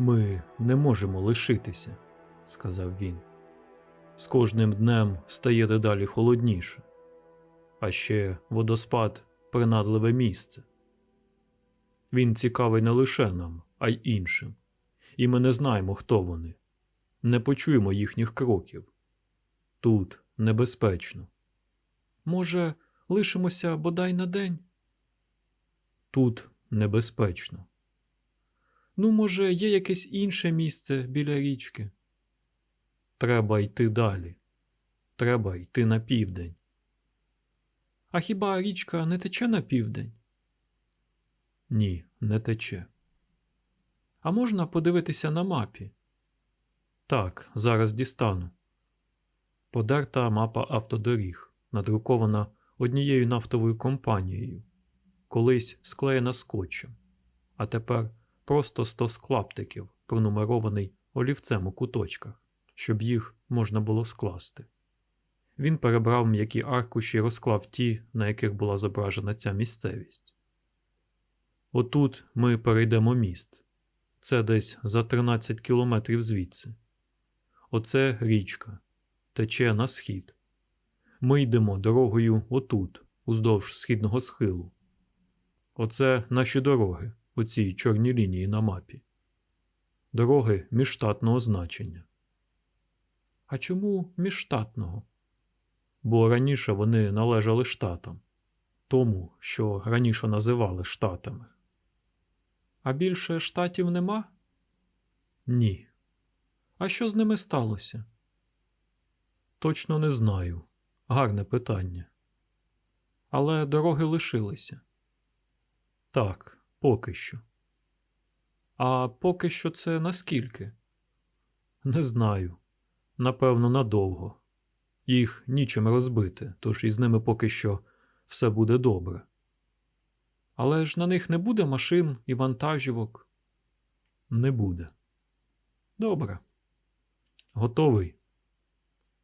Ми не можемо лишитися, сказав він. З кожним днем стає дедалі холодніше. А ще водоспад принадливе місце. Він цікавий не лише нам, а й іншим. І ми не знаємо, хто вони. Не почуємо їхніх кроків. Тут небезпечно. Може, лишимося бодай на день? Тут небезпечно. Ну, може, є якесь інше місце біля річки. Треба йти далі. Треба йти на південь. А хіба річка не тече на південь? Ні, не тече. А можна подивитися на мапі? Так, зараз дістану. Подерта мапа автодоріг, надрукована однією нафтовою компанією, колись склеєна скотчем, а тепер просто сто склаптиків, пронумерований олівцем у куточках, щоб їх можна було скласти. Він перебрав м'які аркуші і розклав ті, на яких була зображена ця місцевість. Отут ми перейдемо міст. Це десь за 13 кілометрів звідси. Оце річка, тече на схід. Ми йдемо дорогою отут, уздовж східного схилу. Оце наші дороги, оці чорні лінії на мапі. Дороги міжштатного значення. А чому міжштатного? Бо раніше вони належали штатам, тому, що раніше називали штатами. А більше штатів нема? Ні. А що з ними сталося? Точно не знаю. Гарне питання. Але дороги лишилися. Так, поки що. А поки що це наскільки? Не знаю. Напевно, надовго. Їх нічим розбити, тож із ними поки що все буде добре. Але ж на них не буде машин і вантажівок. Не буде. Добре. Готовий.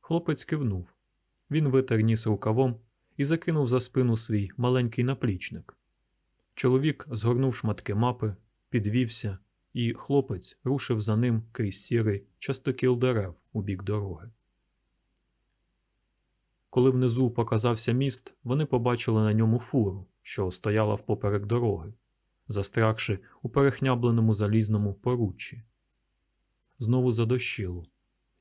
Хлопець кивнув. Він витер ніс рукавом і закинув за спину свій маленький наплічник. Чоловік згорнув шматки мапи, підвівся, і хлопець рушив за ним крізь сірий частокіл дерев у бік дороги. Коли внизу показався міст, вони побачили на ньому фуру, що стояла впоперек дороги, застрягши у перехнябленому залізному поруччі. Знову задощило,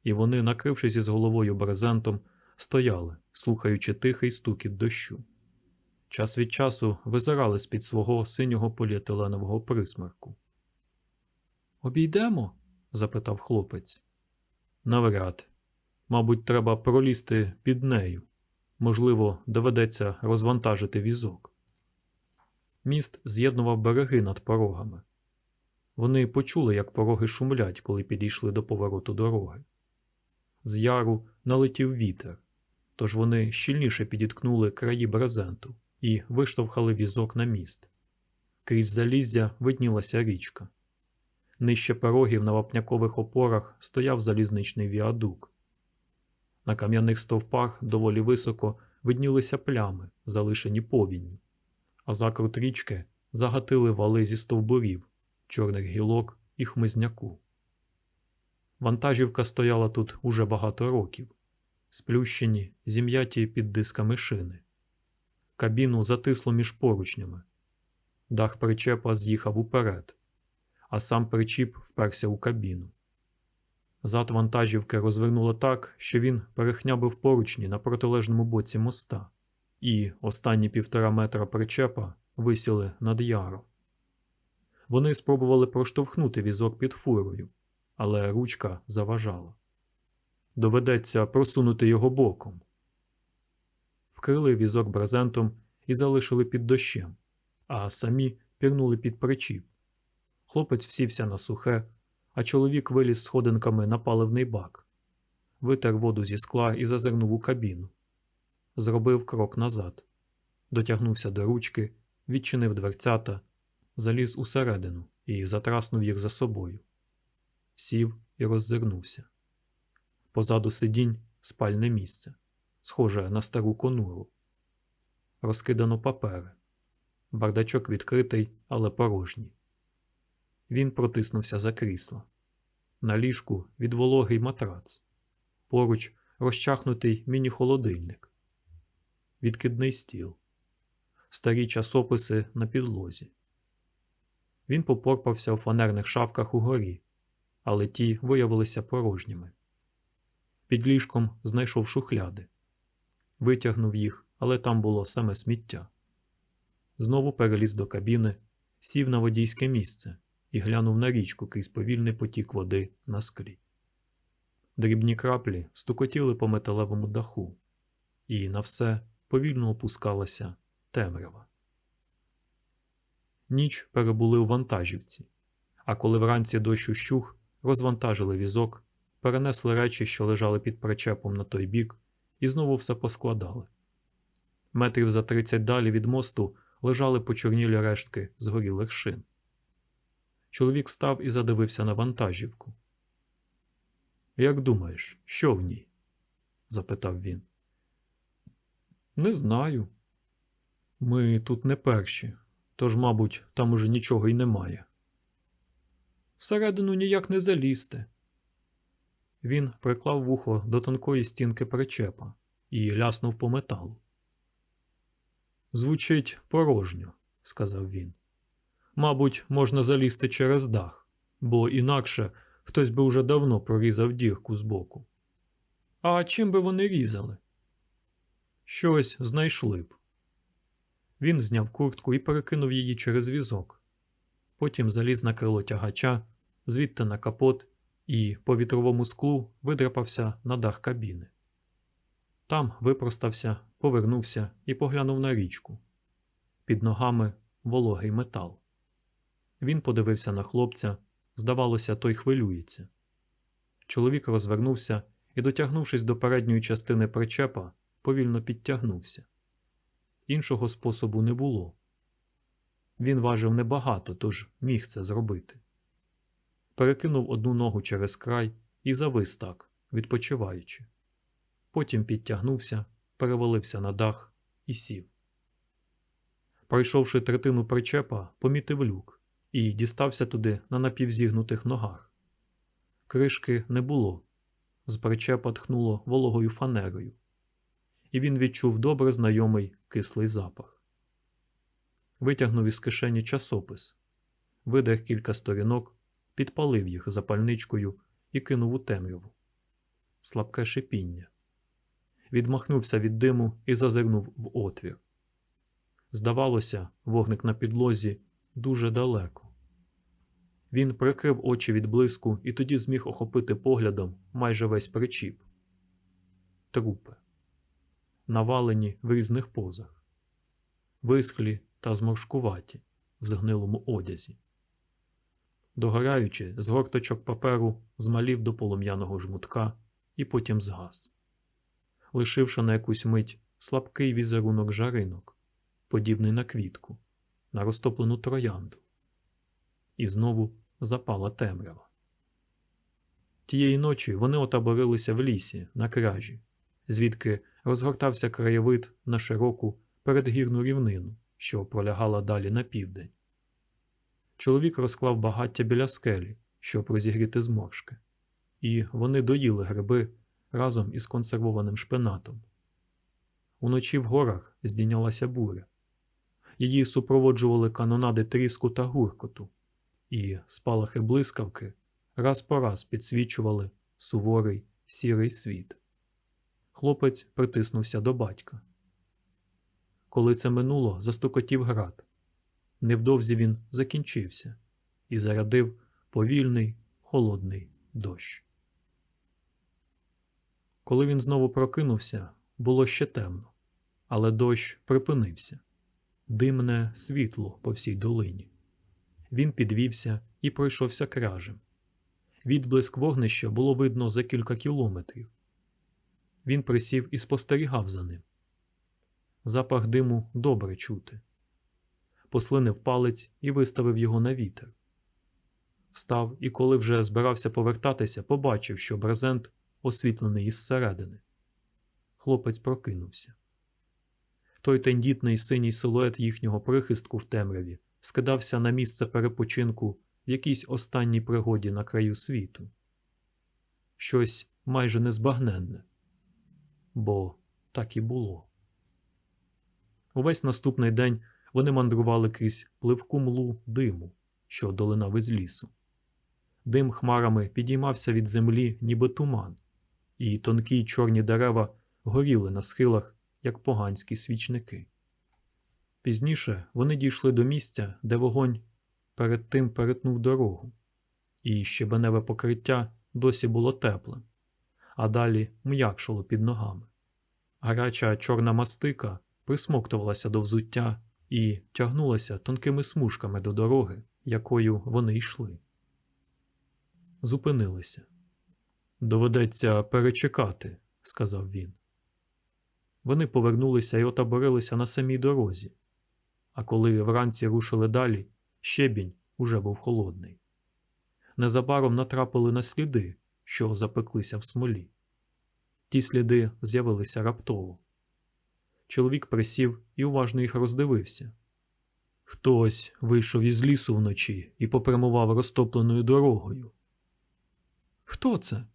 і вони, накрившись із головою брезентом, стояли, слухаючи тихий стукіт дощу. Час від часу визирали з-під свого синього поліетиленового присмерку. Обійдемо? запитав хлопець. Навряд. Мабуть, треба пролізти під нею. Можливо, доведеться розвантажити візок. Міст з'єднував береги над порогами. Вони почули, як пороги шумлять, коли підійшли до повороту дороги. З яру налетів вітер, тож вони щільніше підіткнули краї брезенту і виштовхали візок на міст. Крізь заліздя виднілася річка. Нижче порогів на вапнякових опорах стояв залізничний віадук. На кам'яних стовпах доволі високо виднілися плями, залишені повінню, а закрут річки загатили вали зі стовбурів, чорних гілок і хмизняку. Вантажівка стояла тут уже багато років, сплющені, зім'яті під дисками шини. Кабіну затисло між поручнями. Дах причепа з'їхав уперед, а сам причіп вперся у кабіну. Зад вантажівки розвернуло так, що він перехнябив поручні на протилежному боці моста, і останні півтора метра причепа висіли над яром. Вони спробували проштовхнути візок під фурою, але ручка заважала. Доведеться просунути його боком. Вкрили візок брезентом і залишили під дощем, а самі пірнули під причіп. Хлопець всівся на сухе, а чоловік виліз сходинками на паливний бак, витер воду зі скла і зазирнув у кабіну. Зробив крок назад, дотягнувся до ручки, відчинив дверцята, заліз усередину і затраснув їх за собою. Сів і роззирнувся. Позаду сидінь спальне місце, схоже на стару конуру. Розкидано папери. Бардачок відкритий, але порожній. Він протиснувся за крісло. На ліжку від вологий матрац. Поруч розчахнутий міні-холодильник. Відкидний стіл. Старі часописи на підлозі. Він попорпався у фанерних шафках угорі, але ті виявилися порожніми. Під ліжком знайшов шухляди. Витягнув їх, але там було саме сміття. Знову переліз до кабіни, сів на водійське місце і глянув на річку крізь повільний потік води на склі. Дрібні краплі стукотіли по металевому даху, і на все повільно опускалася темрява. Ніч перебули у вантажівці, а коли вранці дощ ущух, розвантажили візок, перенесли речі, що лежали під причепом на той бік, і знову все поскладали. Метрів за тридцять далі від мосту лежали почорнілі рештки згорілих шин. Чоловік став і задивився на вантажівку. Як думаєш, що в ній? запитав він. Не знаю. Ми тут не перші, тож, мабуть, там уже нічого й немає. Всередину ніяк не залізти. Він приклав вухо до тонкої стінки причепа і ляснув по металу. Звучить порожньо, сказав він. Мабуть, можна залізти через дах, бо інакше хтось би уже давно прорізав дірку збоку. А чим би вони різали? Щось знайшли б. Він зняв куртку і перекинув її через візок. Потім заліз на крило тягача, звідти на капот і по вітровому склу видрапався на дах кабіни. Там випростався, повернувся і поглянув на річку. Під ногами вологий метал. Він подивився на хлопця, здавалося, той хвилюється. Чоловік розвернувся і, дотягнувшись до передньої частини причепа, повільно підтягнувся. Іншого способу не було. Він важив небагато, тож міг це зробити. Перекинув одну ногу через край і завис так, відпочиваючи. Потім підтягнувся, перевалився на дах і сів. Пройшовши третину причепа, помітив люк і дістався туди на напівзігнутих ногах. Кришки не було. З причепа тхнуло вологою фанерою, і він відчув добре знайомий кислий запах. Витягнув із кишені часопис, видер кілька сторінок, підпалив їх запальничкою і кинув у темряву. Слабке шипіння. Відмахнувся від диму і зазирнув в отвір. Здавалося, вогник на підлозі дуже далеко. Він прикрив очі від блиску і тоді зміг охопити поглядом майже весь причіп. Трупи, навалені в різних позах, висхлі та зморшкуваті в згнилому одязі. Догораючи, з горточок паперу змалів до полум'яного жмутка і потім згас, лишивши на якусь мить слабкий візерунок жаринок, подібний на квітку, на розтоплену троянду. І знову запала темрява. Тієї ночі вони отаборилися в лісі на кражі, звідки розгортався краєвид на широку передгірну рівнину, що пролягала далі на південь. Чоловік розклав багаття біля скелі, щоб розігріти зморшки, і вони доїли гриби разом із консервованим шпинатом. Уночі в горах здійнялася буря. Її супроводжували канонади тріску та гуркоту, і спалахи блискавки раз по раз підсвічували суворий сірий світ. Хлопець притиснувся до батька. Коли це минуло, застукотів град. Невдовзі він закінчився і зарядив повільний холодний дощ. Коли він знову прокинувся, було ще темно, але дощ припинився димне світло по всій долині. Він підвівся і пройшовся кражем. Відблиск вогнища було видно за кілька кілометрів. Він присів і спостерігав за ним. Запах диму добре чути. Послинив палець і виставив його на вітер. Встав і, коли вже збирався повертатися, побачив, що брезент освітлений із середини. Хлопець прокинувся. Той тендітний синій силует їхнього прихистку в темряві скидався на місце перепочинку в якійсь останній пригоді на краю світу. Щось майже незбагненне. Бо так і було. Увесь наступний день вони мандрували крізь пливку млу диму, що долинав із лісу. Дим хмарами підіймався від землі, ніби туман, і тонкі чорні дерева горіли на схилах, як поганські свічники. Пізніше вони дійшли до місця, де вогонь перед тим перетнув дорогу, і щебеневе покриття досі було теплим, а далі м'якшало під ногами. Гаряча чорна мастика присмоктувалася до взуття і тягнулася тонкими смужками до дороги, якою вони йшли. Зупинилися. Доведеться перечекати, сказав він. Вони повернулися і отаборилися на самій дорозі, а коли вранці рушили далі, щебінь уже був холодний. Незабаром натрапили на сліди, що запеклися в смолі. Ті сліди з'явилися раптово. Чоловік присів і уважно їх роздивився. Хтось вийшов із лісу вночі і попрямував розтопленою дорогою. Хто це?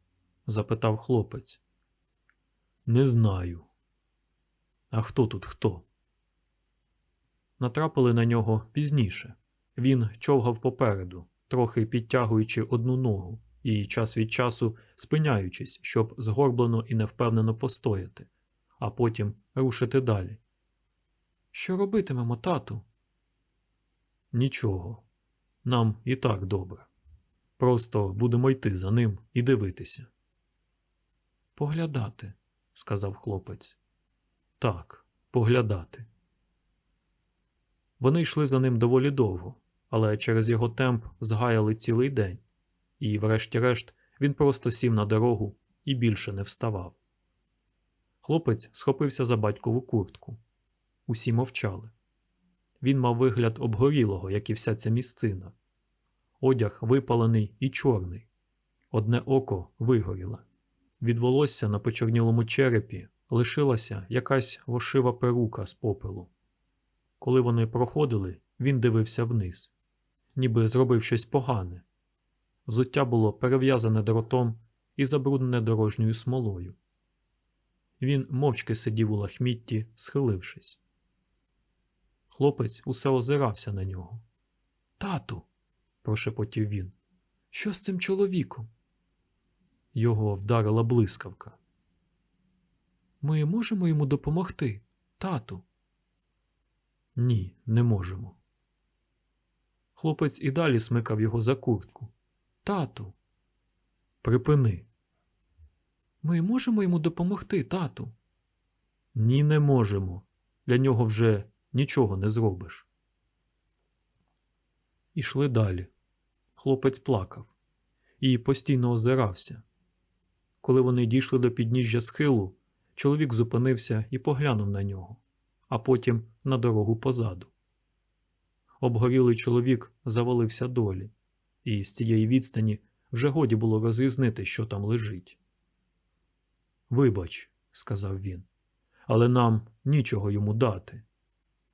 запитав хлопець. Не знаю. А хто тут хто? Натрапили на нього пізніше. Він човгав попереду, трохи підтягуючи одну ногу і час від часу спиняючись, щоб згорблено і невпевнено постояти, а потім рушити далі. Що робитимемо, тату? Нічого. Нам і так добре. Просто будемо йти за ним і дивитися. Поглядати, сказав хлопець. Так, поглядати. Вони йшли за ним доволі довго, але через його темп згаяли цілий день, і, врешті-решт, він просто сів на дорогу і більше не вставав. Хлопець схопився за батькову куртку. Усі мовчали. Він мав вигляд обгорілого, як і вся ця місцина. Одяг випалений і чорний. Одне око вигоріло. Від волосся на почорнілому черепі лишилася якась вошива перука з попелу. Коли вони проходили, він дивився вниз, ніби зробив щось погане. Взуття було перев'язане дротом і забруднене дорожньою смолою. Він мовчки сидів у лахмітті, схилившись. Хлопець усе озирався на нього. Тату, прошепотів він, що з цим чоловіком? Його вдарила блискавка. Ми можемо йому допомогти, тату? Ні, не можемо. Хлопець і далі смикав його за куртку. Тату. Припини. Ми можемо йому допомогти, тату? Ні, не можемо. Для нього вже нічого не зробиш. Ішли далі. Хлопець плакав і постійно озирався. Коли вони дійшли до підніжжя схилу, чоловік зупинився і поглянув на нього, а потім на дорогу позаду. Обгорілий чоловік завалився долі, і з цієї відстані вже годі було розрізнити, що там лежить. Вибач, сказав він, але нам нічого йому дати.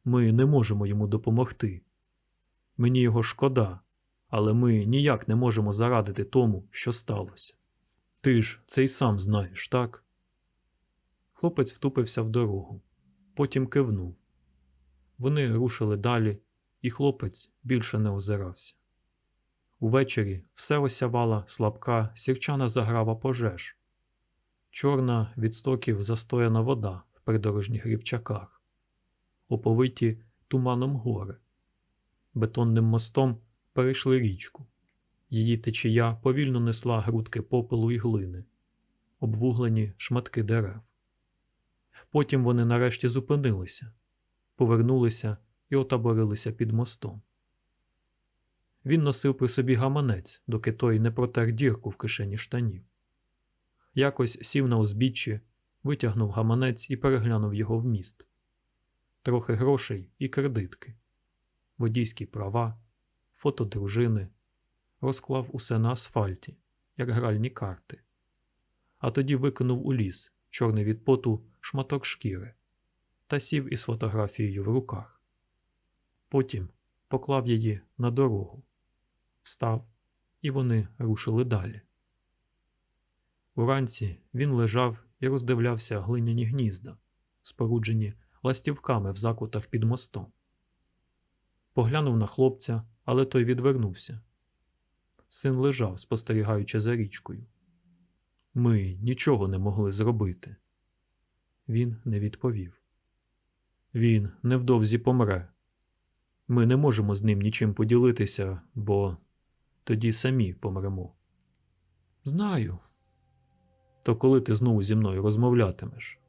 Ми не можемо йому допомогти. Мені його шкода, але ми ніяк не можемо зарадити тому, що сталося. Ти ж це й сам знаєш, так? Хлопець втупився в дорогу, потім кивнув. Вони рушили далі, і хлопець більше не озирався. Увечері все осявала слабка сірчана заграва пожеж, чорна від стоків застояна вода в придорожніх рівчаках, оповиті туманом гори. Бетонним мостом перейшли річку. Її течія повільно несла грудки попелу і глини, обвуглені шматки дерев. Потім вони нарешті зупинилися, повернулися і отаборилися під мостом. Він носив при собі гаманець, доки той не протер дірку в кишені штанів. Якось сів на узбіччі, витягнув гаманець і переглянув його вміст. Трохи грошей і кредитки, водійські права, фото дружини, розклав усе на асфальті, як гральні карти, а тоді викинув у ліс, чорний від поту шматок шкіри, та сів із фотографією в руках. Потім поклав її на дорогу. встав, і вони рушили далі. Уранці він лежав і роздивлявся глиняні гнізда, споруджені ластівками в закутах під мостом. Поглянув на хлопця, але той відвернувся. Син лежав, спостерігаючи за річкою. Ми нічого не могли зробити. Він не відповів. Він невдовзі помре. Ми не можемо з ним нічим поділитися, бо тоді самі помремо. Знаю. То коли ти знову зі мною розмовлятимеш?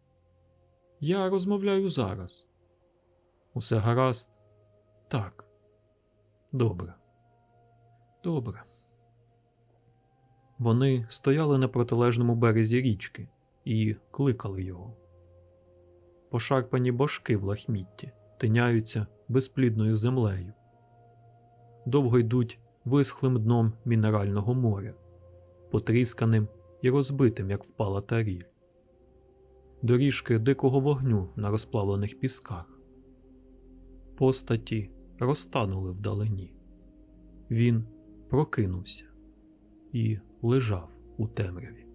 Я розмовляю зараз. Усе гаразд? Так. Добре. Добре. Вони стояли на протилежному березі річки і кликали його. Пошарпані башки в лахмітті тиняються безплідною землею. Довго йдуть висхлим дном мінерального моря, потрісканим і розбитим, як впала таріль. Доріжки дикого вогню на розплавлених пісках. Постаті розтанули вдалині. Він прокинувся і лежав у темряві.